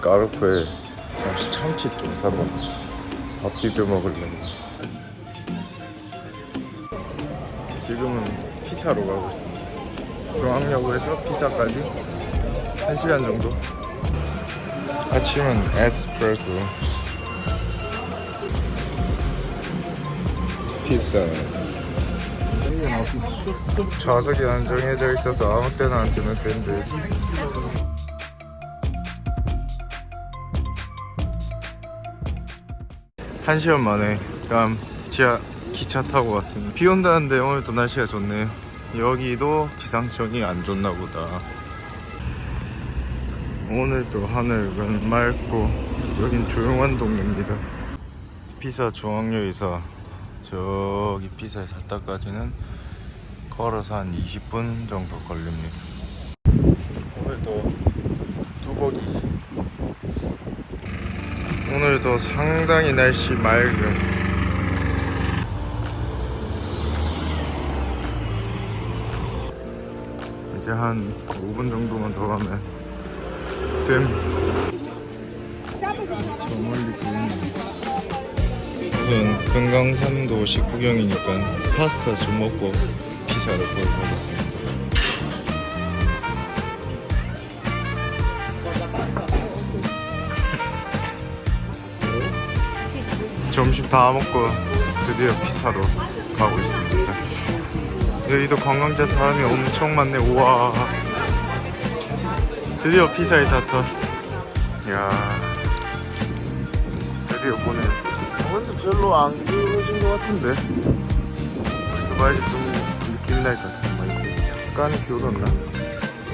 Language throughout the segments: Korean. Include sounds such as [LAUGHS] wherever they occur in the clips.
까르푸에 잠시 참치 좀 사러. 밥 비벼 먹으려고. 지금은 피자로 가고 있습니다. 중앙역에서 피자까지 1시간 정도. 아침은 에스프레소. 피자. 좌석이 안 정해져 있어서 아무 때나 앉으면 된대. 한 시간 만에 그럼 지하 기차 타고 왔습니다. 비 온다는데 오늘도 날씨가 좋네요. 여기도 기상청이 안 좋나 보다. 오늘도 하늘은 맑고 여긴 조용한 동네입니다. 피사 중앙역에서 저기 피사의 살다까지는 걸어서 한 20분 정도 걸립니다. 오늘도 두벅이 오늘도 상당히 날씨 맑음. 이제 한 5분 정도만 더 가면 뜸저 멀리 보이네 우선 금강산도 식구경이니까 파스타 좀 먹고 피자를 보러 가겠습니다 점심 다 먹고 드디어 피사로 가고 있습니다. 여기도 관광자 사람이 엄청 많네. 우와. 드디어 피사의 사터. 야 드디어 보네. 어, 근데 별로 안 그러신 것 같은데. 그래서 말이 좀 느낌 날것 같아. 약간 기울었나?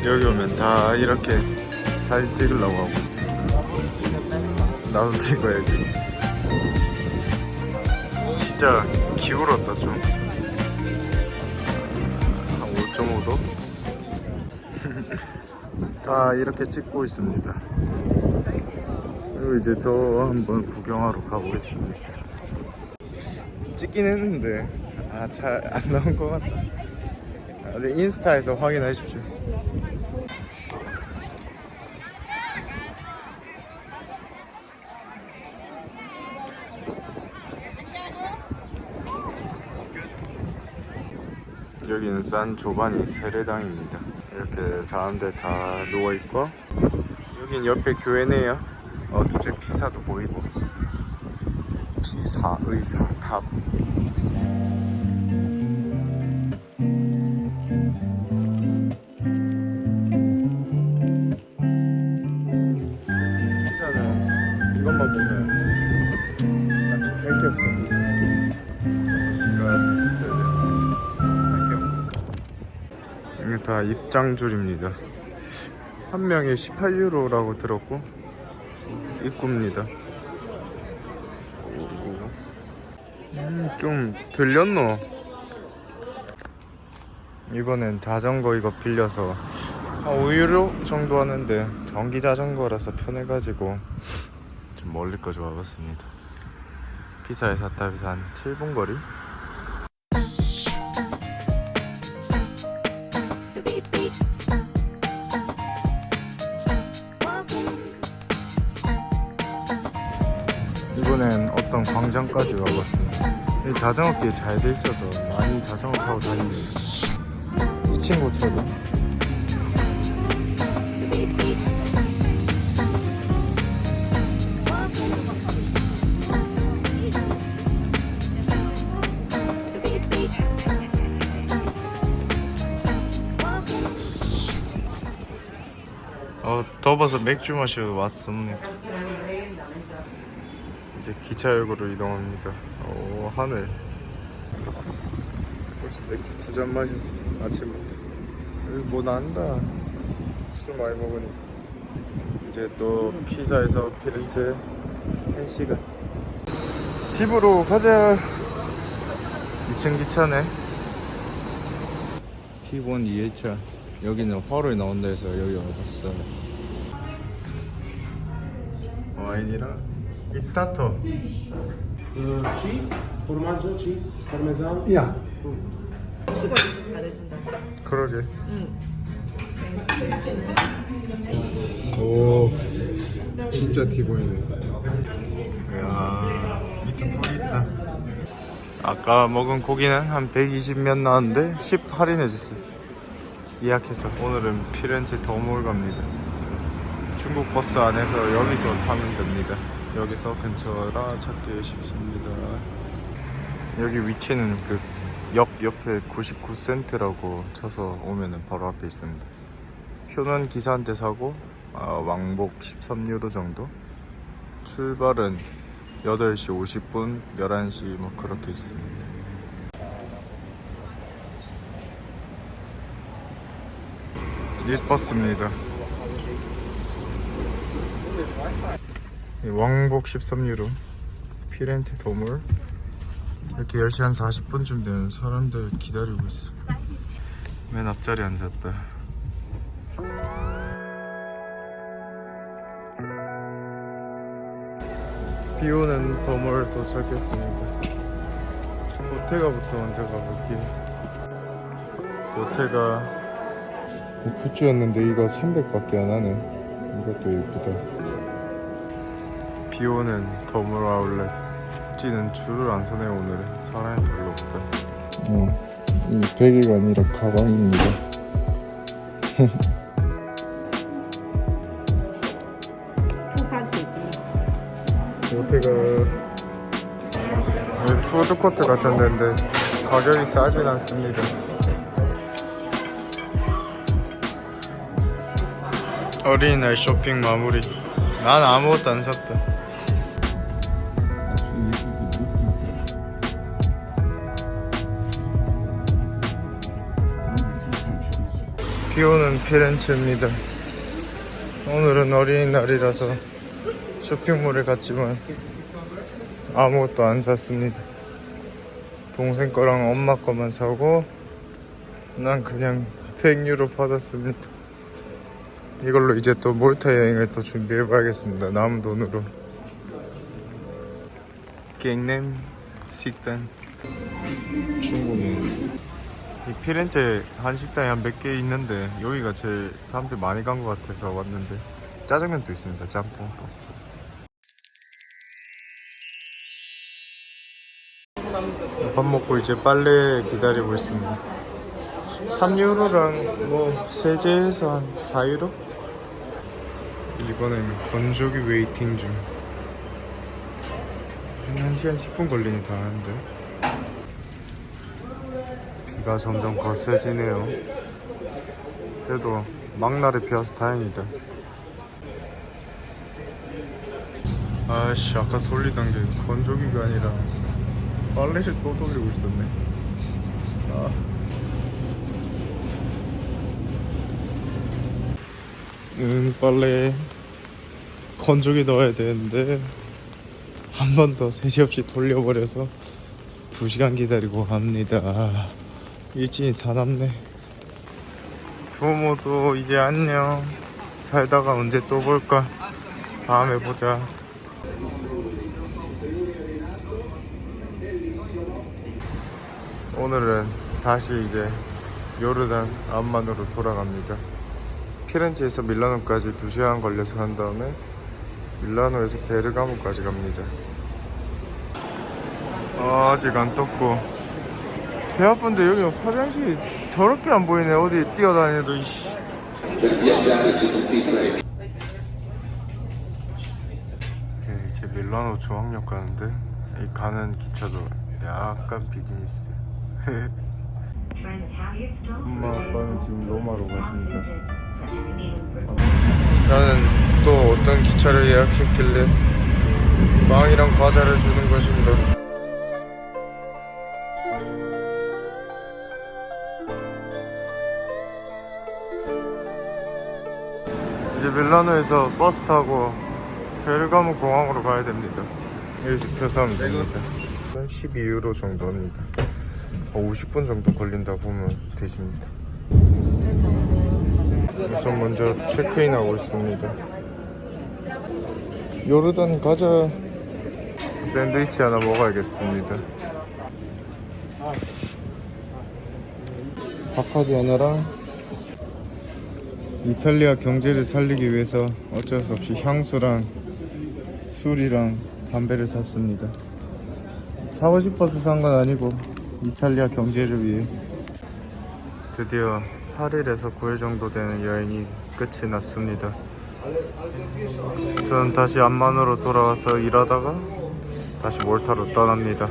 여기 오면 다 이렇게 사진 찍으려고 하고 있습니다. 나도 찍어야지. 진짜 기울었다 좀. 한 5.5도? [LAUGHS] 다 이렇게 찍고 있습니다. 그리고 이제 저 한번 구경하러 가보겠습니다. 찍긴 했는데 아 잘 안 나온 것 같다. 아, 네, 인스타에서 확인해 주십시오. 여기는 산 조바니 세례당입니다. 이렇게 사람들 다 누워있고 여긴 옆에 교회네요. 어, 저쪽 피사도 보이고 피사 의사 탑 다 입장줄입니다. 한 명에 18유로라고 들었고 입구입니다. 음, 좀 들렸노? 이번엔 자전거 이거 빌려서 한 5유로 정도 하는데 전기 자전거라서 편해가지고 좀 멀리까지 와봤습니다. 피사에 사탑에서 한 7분 거리? 어떤 광장까지 와봤습니다. 이 자전거 길 잘 돼 있어서 많이 자전거 타고 다닙니다. 이 친구처럼. 어, 더워서 맥주 마시러 왔습니다. 이제 기차역으로 이동합니다. 오 하늘. 벌써 맥주 두 잔 마셨어 아침부터. 여기 뭐 난다. 술 많이 먹으니까. 이제 또 피자에서 피렌체 1 시간. 집으로 가자. 2층 기차네. T1 2회차. 여기는 화로에 나온다 해서 여기 와봤어요. 와인이랑 이 스타터. Uh, cheese, formaggio, cheese, parmesan. Ja, 시골 잘해준다. 그러게. 응. 오. 진짜 티 보이네. 이야, 밑에 고기 있다. 아까 먹은 고기는 한 120면 나왔는데 10 할인해줬어요. 예약해서 오늘은 피렌체 더몰 갑니다. 중국 버스 안에서 여기서 타면 됩니다. 여기서 근처라 찾기 쉽습니다. 여기 위치는 그 역 옆에 99센트라고 쳐서 오면은 바로 앞에 있습니다. 표는 기사한테 사고 아, 왕복 13유로 정도. 출발은 8시 50분, 11시 뭐 그렇게 있습니다. 일버스입니다. 왕복 13유로 피렌테 도물 이렇게 10시 한 40분쯤 되면 사람들 기다리고 있어. 맨 앞자리에 앉았다. 비 오는 더몰 도착했습니다. 보테가부터 먼저 가볼게요. 보테가 굿즈였는데 이거 300밖에 안 하네. 이것도 예쁘다 비 오는 더몰 아울렛 찌는 줄을 안 서네 오늘은. 사람이 별로 없다. 어, 이 베개가 아니라 가방입니다. 여기가 푸드코트 같은 데인데 가격이 싸진 않습니다. 어린이날 쇼핑 마무리. 난 아무것도 안 샀다 비오는 피렌체입니다 오늘은 어린이날이라서 쇼핑몰에 갔지만 아무것도 안 샀습니다. 동생 거랑 엄마 거만 사고 난 그냥 100유로 받았습니다. 이걸로 이제 또 몰타 여행을 또 준비해 봐야겠습니다. 남은 돈으로. 갱냄 식당 중국인 이 피렌체 한식당이 한 몇 개 있는데 여기가 제일 사람들 많이 간 것 같아서 왔는데 짜장면도 있습니다. 짬뽕도. 밥 먹고 이제 빨래 기다리고 있습니다. 3유로랑 뭐 세제해서 한 4유로? 이번엔 건조기 웨이팅 중. 한 1시간 10분 걸리니 다 하는데. 비가 점점 거세지네요. 그래도 막날에 비와서 다행이다. 아씨 아까 돌리던 게 건조기가 아니라 빨래를 또 돌리고 있었네. 아. 음, 빨래 건조기 넣어야 되는데 한 번 더 세시 없이 돌려버려서 2시간 기다리고 갑니다. 일진이 사납네. 두모도 이제 안녕. 살다가 언제 또 볼까? 다음에 보자. 오늘은 다시 이제 요르단 암만으로 돌아갑니다. 피렌체에서 밀라노까지 2시간 걸려서 간 다음에 밀라노에서 베르가모까지 갑니다. 아, 아직 안 떴고 배 아픈데 여기 화장실이 더럽게 안 보이네. 어디 뛰어다녀도 이씨. 네, 이제 밀라노 중앙역 가는데 이 가는 기차도 약간 비즈니스. 엄마 아빠는 지금 로마로 가십니다. 나는 또 어떤 기차를 예약했길래 빵이랑 과자를 주는 것인가 이제 밀라노에서 버스 타고 베르가모 공항으로 가야 됩니다. 여기서 표사하면 됩니다. 12유로 정도입니다. 50분 정도 걸린다 보면 되십니다. 우선 먼저 체크인 하고 있습니다. 요르단 과자. 샌드위치 하나 먹어야겠습니다. 바카디 하나랑 이탈리아 경제를 살리기 위해서 어쩔 수 없이 향수랑 술이랑 담배를 샀습니다. 사고 싶어서 산 건 아니고 이탈리아 경제를 위해 드디어 8일에서 9일 정도 되는 여행이 끝이 났습니다. 저는 다시 암만으로 돌아와서 일하다가 다시 몰타로 떠납니다.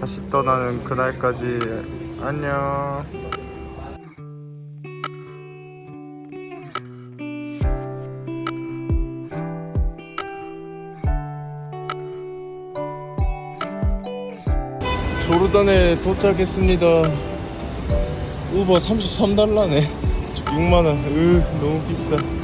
다시 떠나는 그날까지 안녕. 조르단에 도착했습니다. 우버 33달러네. 6만원. 으, 너무 비싸.